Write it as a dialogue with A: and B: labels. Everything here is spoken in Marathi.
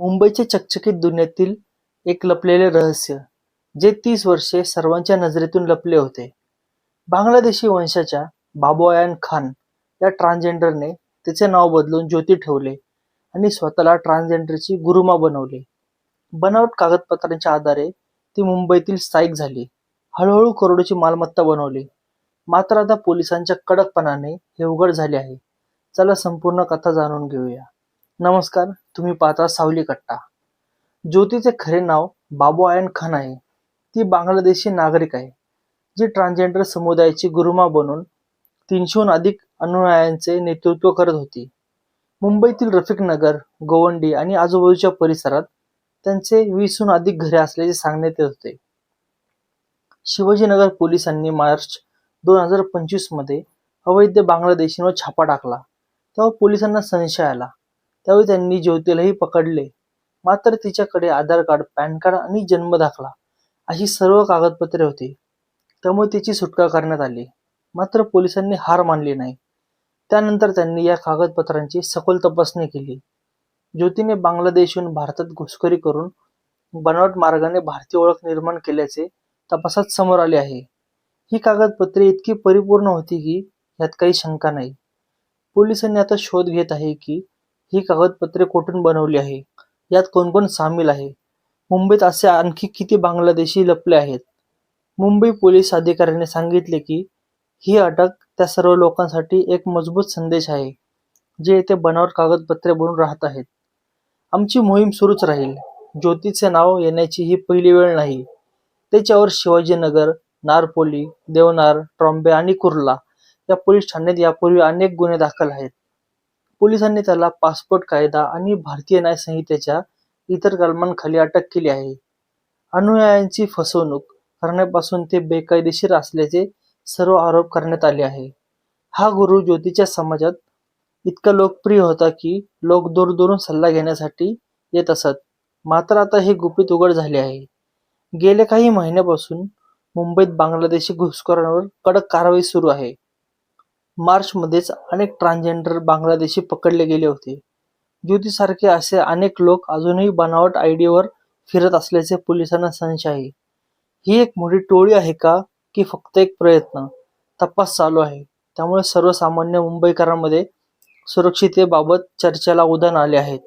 A: मुंबईच्या चकचकीत दुनियेतील एक लपलेले रहस्य जे तीस वर्षे सर्वांच्या नजरेतून लपले होते. बांगलादेशी वंशाच्या बाबोयान खान या ट्रान्सजेंडरने तिचे नाव बदलून ज्योती ठेवले आणि स्वतःला ट्रान्सजेंडरची गुरुमा बनवली. बनावट कागदपत्रांच्या आधारे ती मुंबईतील स्थायिक झाली. हळूहळू करोडोची मालमत्ता बनवली. मात्र आता पोलिसांच्या कडकपणाने हे उघड झाले आहे. चला संपूर्ण कथा जाणून घेऊया. नमस्कार तुम्ही पाहता सावली कट्टा. ज्योतीचे खरे नाव बाबू आयन खान आहे. ती बांगलादेशी नागरिक आहे. जी ट्रान्सजेंडर समुदायाची गुरुमा बनून तीनशेहून अधिक अनुयायांचे नेतृत्व करत होती. मुंबईतील रफिक नगर गोवंडी आणि आजूबाजूच्या परिसरात त्यांचे वीसहून अधिक घरे असल्याचे सांगण्यात येत होते. शिवाजीनगर पोलिसांनी मार्च दोन हजार पंचवीसमध्ये अवैध बांगलादेशींवर छापा टाकला. तेव्हा पोलिसांना संशय आला. त्यावेळी त्यांनी ज्योतीलाही पकडले. मात्र तिच्याकडे आधार कार्ड पॅन कार्ड आणि जन्म दाखला अशी सर्व कागदपत्रे होती. त्यामुळे तिची सुटका करण्यात आली. मात्र पोलिसांनी हार मानली नाही. त्यानंतर त्यांनी या कागदपत्रांची सखोल तपासणी केली. ज्योतीने बांगलादेशहून भारतात घुसखोरी करून बनावट मार्गाने भारतीय ओळख निर्माण केल्याचे तपासात समोर आले आहे. ही कागदपत्रे इतकी परिपूर्ण होती की यात काही शंका नाही. पोलिसांनी आता शोध घेत आहे की ही कागदपत्रे कुठून बनवली आहे? यात कोण कोण सामील आहे? मुंबईत असे आणखी किती बांगलादेशी लपले आहेत? मुंबई पोलीस अधिकाऱ्याने सांगितले की ही अटक त्या सर्व लोकांसाठी एक मजबूत संदेश आहे जे येथे बनावट कागदपत्रे बनून राहत आहेत. आमची मोहीम सुरूच राहील. ज्योतीचे नाव येण्याची ही पहिली वेळ नाही. त्याच्यावर शिवाजीनगर नारपोली देवनार ट्रॉम्बे आणि कुर्ला या पोलीस ठाण्यात यापूर्वी अनेक गुन्हे दाखल आहेत. पोलिसांनी त्याला पासपोर्ट कायदा आणि भारतीय न्याय संहितेच्या इतर कलमांखाली अटक केली आहे. अनुयायांची फसवणूक करण्यापासून ते बेकायदेशीर असल्याचे सर्व आरोप करण्यात आले आहे. हा गुरु ज्योतीच्या समाजात इतका लोकप्रिय होता की लोक दूर दूरून सल्ला घेण्यासाठी येत असत. मात्र आता हे गुपित उघड झाले आहे. गेल्या काही महिन्यापासून मुंबईत बांगलादेशी घुसखोरांवर कडक कारवाई सुरू आहे. मार्चमध्येच अनेक ट्रान्सजेंडर बांगलादेशी पकडले गेले होते. ज्योतीसारखे असे अनेक लोक अजूनही बनावट आयडीवर फिरत असल्याचे पोलिसांना संशय आहे. ही एक मोठी टोळी आहे का की फक्त एक प्रयत्न तपास चालू आहे. त्यामुळे सर्वसामान्य मुंबईकरांमध्ये सुरक्षिततेबाबत चर्चेला उधाण आले आहेत.